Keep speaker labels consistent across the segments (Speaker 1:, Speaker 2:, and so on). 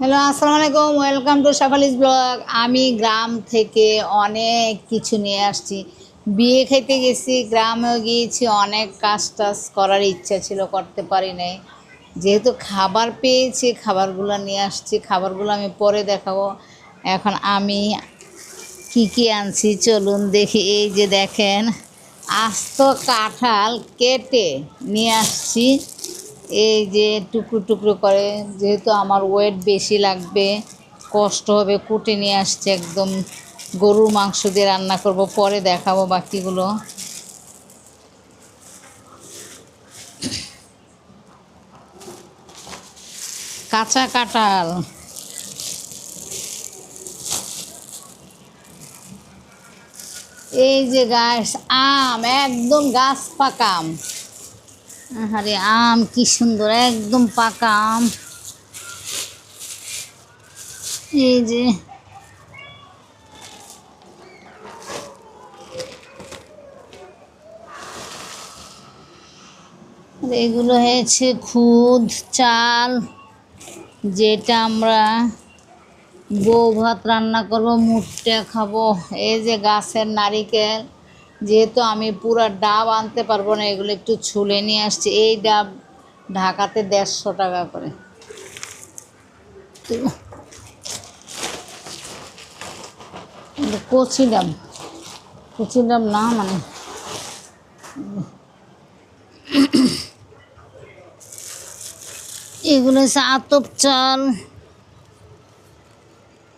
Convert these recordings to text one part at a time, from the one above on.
Speaker 1: Hello আসসালামু আলাইকুম welcome to সাফালিস blog আমি গ্রাম থেকে অনেক কিছু নিয়ে আসছি। বিয়ে খেতে গেছি, গ্রামেও গিয়েছি, অনেক কাজ টাজ করার ইচ্ছা ছিল, করতে পারি নাই। যেহেতু খাবার পেয়েছি, খাবারগুলো নিয়ে আসছি, খাবারগুলো আমি পরে দেখাবো। এখন আমি কি কি আনছি, চলুন দেখি। এই যে দেখেন, আস্ত কাঁঠাল কেটে নিয়ে আসছি। এই যে টুকরো টুকরো করে, যেহেতু আমার ওয়েট বেশি লাগবে, কষ্ট হবে, কুটে নিয়ে আসছে একদম। গরুর মাংস দিয়ে রান্না করব, পরে দেখাবো বাকিগুলো। কাঁচা কাঁঠাল। এই যে গাছ, আম, একদম গাছ পাকা আম আরে আম কি সুন্দর, একদম পাকা আম। এই যে। এগুলো হয়েছে খুদ, চাল, যেটা আমরা বউ ভাত রান্না করব, মুটটা খাব। এই যে গাছের নারিকেল। যেহেতু আমি পুরো ডাব আনতে পারব না, এগুলো একটু ছুলে নিয়ে আসছি। এই ডাব ঢাকাতে দেড়শো টাকা করে। কচি ডাব। কচি ডাব না মানে। এগুলো হচ্ছে আতপ চাল,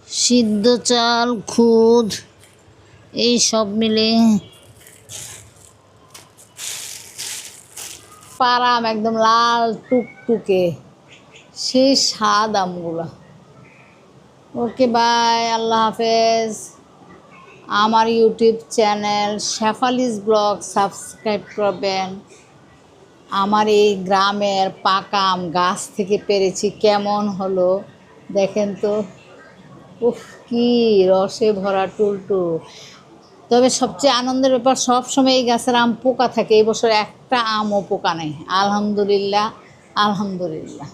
Speaker 1: সিদ্ধ চাল, খুদ, এই সব মিলে পারাম একদম লাল টুকটুকে। সেই স্বাদ আমগুলো। ওকে, বাই, আল্লাহ হাফেজ। আমার YouTube channel Shefali's vlog subscribe করবেন। আমার এই গ্রামের পাকা আম গাছ থেকে পেরেছি, কেমন হলো দেখেন তো। উফ, কি রসে ভরা টুলটু তবে সবচেয়ে আনন্দের ব্যাপার সব সময় এই গাছের আম পোকা থাকে। এই বছর একটা আমও পোকা নেই। আলহামদুলিল্লাহ আলহামদুলিল্লাহ।